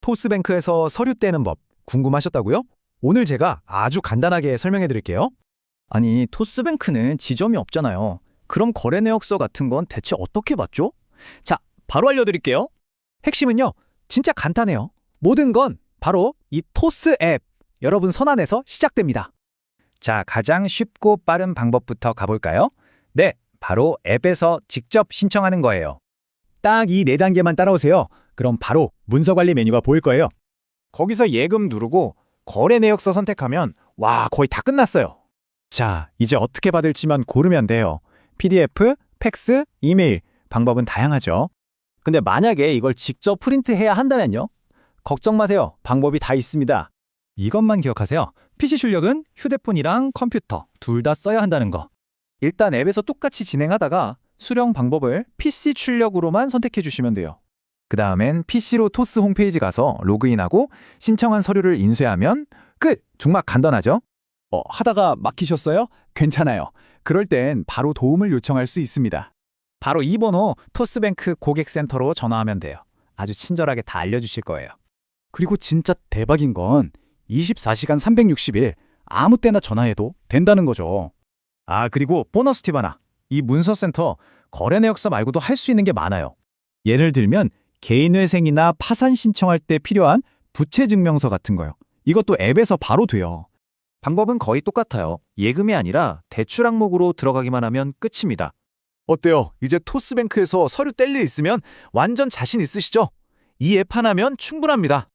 토스뱅크에서 서류 떼는 법 궁금하셨다고요? 오늘 제가 아주 간단하게 설명해 드릴게요. 아니, 토스뱅크는 지점이 없잖아요. 그럼 거래 내역서 같은 건 대체 어떻게 받죠? 자, 바로 알려드릴게요. 핵심은요, 진짜 간단해요. 모든 건 바로 이 토스 앱, 여러분 손안에서 시작됩니다. 자, 가장 쉽고 빠른 방법부터 가볼까요? 네, 바로 앱에서 직접 신청하는 거예요. 딱 이 네 단계만 따라오세요. 그럼 바로 문서 관리 메뉴가 보일 거예요. 거기서 예금 누르고 거래 내역서 선택하면 와 거의 다 끝났어요. 자, 이제 어떻게 받을지만 고르면 돼요. PDF, 팩스, 이메일, 방법은 다양하죠. 근데 만약에 이걸 직접 프린트해야 한다면요? 걱정 마세요. 방법이 다 있습니다. 이것만 기억하세요. PC 출력은 휴대폰이랑 컴퓨터 둘 다 써야 한다는 거. 일단 앱에서 똑같이 진행하다가 수령 방법을 PC 출력으로만 선택해 주시면 돼요. 그 다음엔 PC로 토스 홈페이지 가서 로그인하고 신청한 서류를 인쇄하면 끝! 정말 간단하죠? 어, 하다가 막히셨어요? 괜찮아요. 그럴 땐 바로 도움을 요청할 수 있습니다. 바로 이 번호 토스뱅크 고객센터로 전화하면 돼요. 아주 친절하게 다 알려주실 거예요. 그리고 진짜 대박인 건 24시간 360일 아무 때나 전화해도 된다는 거죠. 아, 그리고 보너스 팁 하나. 이 문서센터 거래 내역서 말고도 할 수 있는 게 많아요. 예를 들면 개인회생이나 파산 신청할 때 필요한 부채 증명서 같은 거요. 이것도 앱에서 바로 돼요. 방법은 거의 똑같아요. 예금이 아니라 대출 항목으로 들어가기만 하면 끝입니다. 어때요? 이제 토스뱅크에서 서류 뗄일 있으면 완전 자신 있으시죠? 이 앱 하나면 충분합니다.